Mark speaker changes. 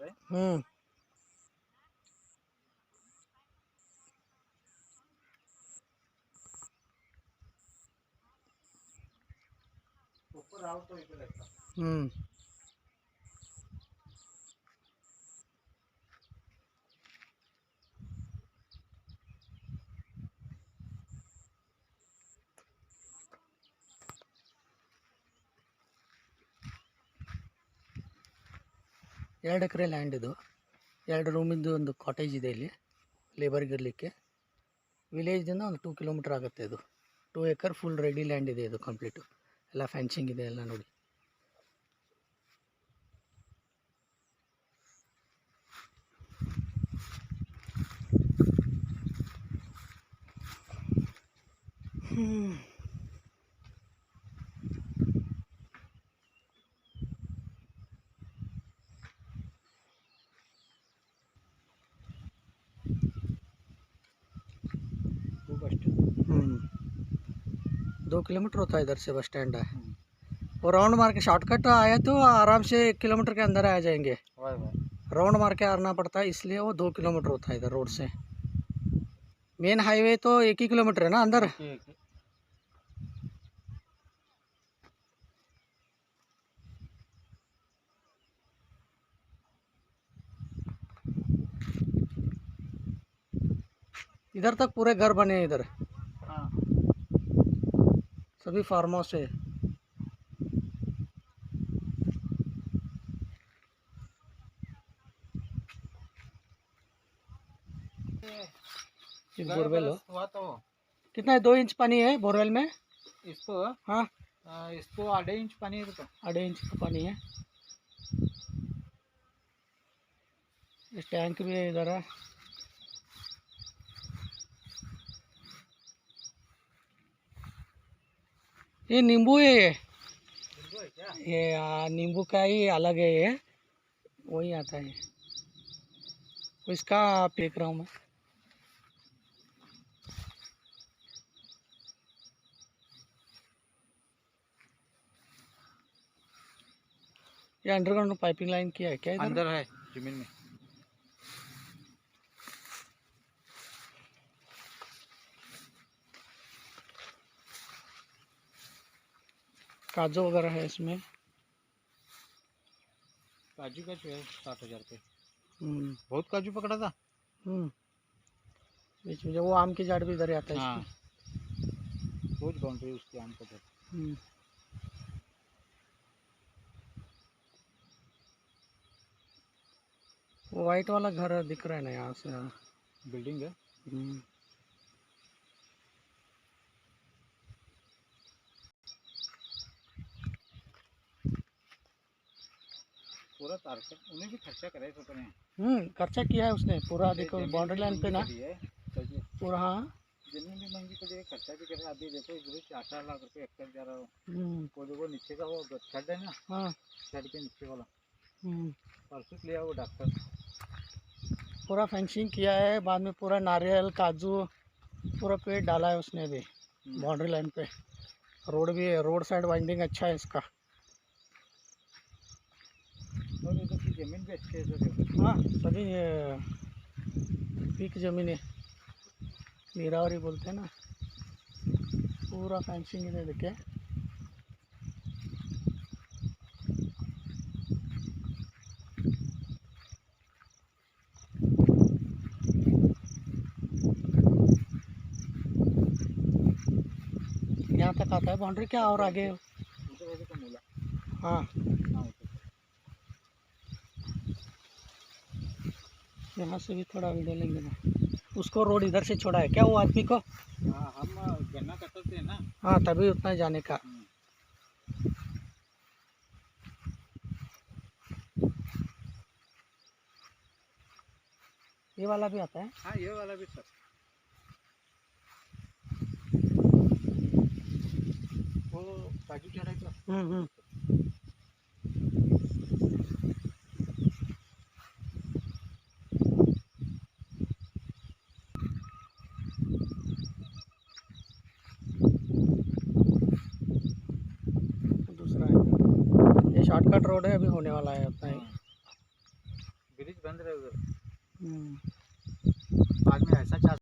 Speaker 1: कर रहे
Speaker 2: हम्म।
Speaker 1: ऊपर आओ तो इधर
Speaker 2: हम्म। ಎರಡು ಎಕರೆ ಲ್ಯಾಂಡ್ ಇದು. ಎರಡು ರೂಮಿಂದು ಒಂದು ಕಾಟೇಜ್ ಇದೆ ಇಲ್ಲಿ ಲೇಬರ್ಗೆ ಇರಲಿಕ್ಕೆ. ವಿಲೇಜ್ದಿಂದ ಒಂದು ಟೂ ಕಿಲೋಮೀಟ್ರ್ ಆಗುತ್ತೆ ಇದು. Two acre full ready land ಇದೆ ಇದು ಕಂಪ್ಲೀಟು ಎಲ್ಲ ಫ್ಯಾನ್ಸಿಂಗ್ ಇದೆ, ಎಲ್ಲ ನೋಡಿ. ಹ್ಮ್. दो किलोमीटर होता है इधर से बस स्टैंड है। और राउंड मार के शॉर्टकट आया तो आराम से एक किलोमीटर के अंदर आ जाएँगे। राउंड मार के आना पड़ता है इसलिए वो दो किलोमीटर होता है इधर रोड से। मेन हाईवे तो एक ही किलोमीटर है ना अंदर? इधर तक पूरे घर बने हैं इधर। सभी फार्म हाउस है बोरवेल हो।
Speaker 1: हुआ तो।
Speaker 2: कितना है? दो इंच पानी है बोरवेल में?
Speaker 1: इसको?
Speaker 2: हाँ।
Speaker 1: इसको आधे इंच पानी है तो।
Speaker 2: आधे इंच का पानी है। ये टैंक भी है इधर है। ये नींबू है ये। ये नींबू का ही अलग है ये। वही आता है। इसका फेंक रहा हूँ मैं। ये अंडरग्राउंड पाइपिंग लाइन किया है क्या
Speaker 1: अंदर है ज़मीन में।
Speaker 2: काजू वगैरह है इसमें।
Speaker 1: काजू का जो है साठ हज़ार पे
Speaker 2: हम्म।
Speaker 1: बहुत काजू पकड़ा था?
Speaker 2: हम्म। बीच में जो वो आम की झाड़ भी इधर आता है
Speaker 1: हाँ। बहुत बाउंड्री उसकी आम का घर
Speaker 2: हम्म। वो वाइट वाला घर दिख रहा है ना यहाँ से हाँ।
Speaker 1: बिल्डिंग है? पूरा तार कर उन्हें भी खर्चा करे तो करें
Speaker 2: हम्म खर्चा किया है उसने पूरा देखो बाउंड्री लाइन पे ना।
Speaker 1: है, है।
Speaker 2: पूरा हाँ।
Speaker 1: ज़मीन भी महँगी पड़ी है खर्चा भी करे अभी देखो इधर ही चार चार लाख रुपए हेक्टेयर जा रहा हो।
Speaker 2: हम्म,
Speaker 1: वो देखो नीचे का वो छड़ है ना
Speaker 2: हाँ।
Speaker 1: छड़ के नीचे वाला।
Speaker 2: हम्म।
Speaker 1: परसों लिया वो डॉक्टर।
Speaker 2: पूरा फेंसिंग किया है बाद में पूरा नारियल काजू पूरा पेड़ डाला है उसने भी
Speaker 1: हम्म।
Speaker 2: बाउंड्री लाइन पे। रोड भी है रोड साइड वाइंडिंग अच्छा है इसका।
Speaker 1: ज़मीन भी अच्छी है।
Speaker 2: हाँ सभी पीक ज़मीन है। नीरावरी बोलते हैं ना। पूरा फेंसिंग इधर देखिए यहाँ तक आता है। बाउंड्री क्या और आगे?
Speaker 1: का
Speaker 2: हाँ
Speaker 1: हाँ उधर
Speaker 2: यहाँ से भी थोड़ा वीडियो लेंगे ना। उसको रोड इधर से छोड़ा है। क्या वो आदमी को?
Speaker 1: हाँ हम गन्ना कटते हैं ना।
Speaker 2: हाँ तभी उतना जाने का।
Speaker 1: हम्म।
Speaker 2: ये वाला भी आता है?
Speaker 1: हाँ ये वाला भी सर। वो काजू चढ़ाई तो
Speaker 2: हम्म हम्म। शॉर्टकट रोड है अभी होने वाला है अपना हाँ।
Speaker 1: ब्रिज बंद रहे
Speaker 2: उधर। हम्म। में ऐसा